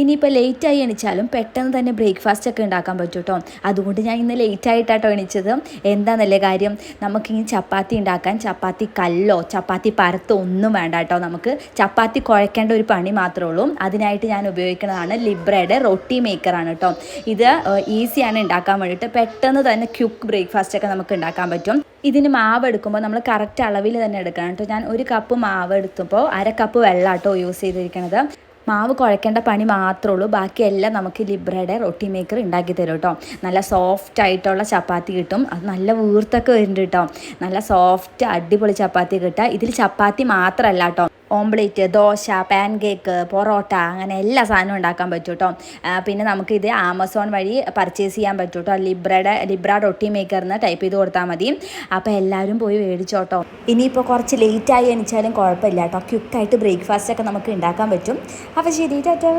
ഇനിയിപ്പോൾ ലേറ്റായി എണിച്ചാലും പെട്ടെന്ന് തന്നെ ബ്രേക്ക്ഫാസ്റ്റ് ഒക്കെ ഉണ്ടാക്കാൻ പറ്റും കേട്ടോ അതുകൊണ്ട് ഞാൻ ഇന്ന് ലേറ്റ് ആയിട്ടാട്ടോ എണിച്ചത്. എന്താണെന്നല്ലേ കാര്യം? നമുക്കിനി ചപ്പാത്തി ഉണ്ടാക്കാൻ ചപ്പാത്തി കല്ലോ ചപ്പാത്തി പരത്തോ ഒന്നും വേണ്ട കേട്ടോ നമുക്ക് ചപ്പാത്തി കുഴക്കേണ്ട ഒരു പണി മാത്രമേ ഉള്ളൂ. അതിനായിട്ട് ഞാൻ ഉപയോഗിക്കുന്നതാണ് ലിബ്രയുടെ റൊട്ടി മേക്കറാണ് കേട്ടോ ഇത് ഈസിയാണ് ഉണ്ടാക്കാൻ വേണ്ടിയിട്ട് പെട്ടെന്ന് തന്നെ ക്യുക്ക് ബ്രേക്ക്ഫാസ്റ്റ് ഒക്കെ നമുക്ക് ഉണ്ടാക്കാൻ പറ്റും. ഇതിന് മാവ് എടുക്കുമ്പോൾ നമ്മൾ കറക്റ്റ് അളവിൽ തന്നെ എടുക്കണം കേട്ടോ ഞാൻ ഒരു കപ്പ് മാവ് എടുത്തപ്പോൾ അര കപ്പ് വെള്ളം കേട്ടോ യൂസ് ചെയ്തിരിക്കുന്നത് മാവ് കുഴക്കേണ്ട പണി മാത്രമേ ഉള്ളൂ. ബാക്കിയെല്ലാം നമുക്ക് ലിബ്രയുടെ റൊട്ടി മേക്കർ ഉണ്ടാക്കി തരും കേട്ടോ. നല്ല സോഫ്റ്റ് ആയിട്ടുള്ള ചപ്പാത്തി കിട്ടും. അത് നല്ല വീർത്തൊക്കെ വരുന്നുണ്ട് കേട്ടോ. നല്ല സോഫ്റ്റ് അടിപൊളി ചപ്പാത്തി കിട്ടുക. ഇതിൽ ചപ്പാത്തി മാത്രമല്ല കേട്ടോ. Omelette dosa pancake parotta അങ്ങനെ എല്ലാ സാധനവും ഉണ്ടാക്കാൻ പറ്റും കേട്ടോ പിന്നെ നമുക്കിത് ആമസോൺ വഴി പർച്ചേസ് ചെയ്യാൻ പറ്റും കേട്ടോ ലിബ്രയുടെ ലിബ്ര റൊട്ടി മേക്കറിന് ടൈപ്പ് ചെയ്ത് കൊടുത്താൽ മതി. അപ്പോൾ എല്ലാവരും പോയി മേടിച്ചോട്ടോ. ഇനിയിപ്പോൾ കുറച്ച് ലേറ്റായി എണിച്ചാലും കുഴപ്പമില്ല കേട്ടോ ക്വിക്കായിട്ട് ബ്രേക്ക്ഫാസ്റ്റ് ഒക്കെ നമുക്ക് ഉണ്ടാക്കാൻ പറ്റും. അപ്പോൾ ശരി ടാറ്റാ.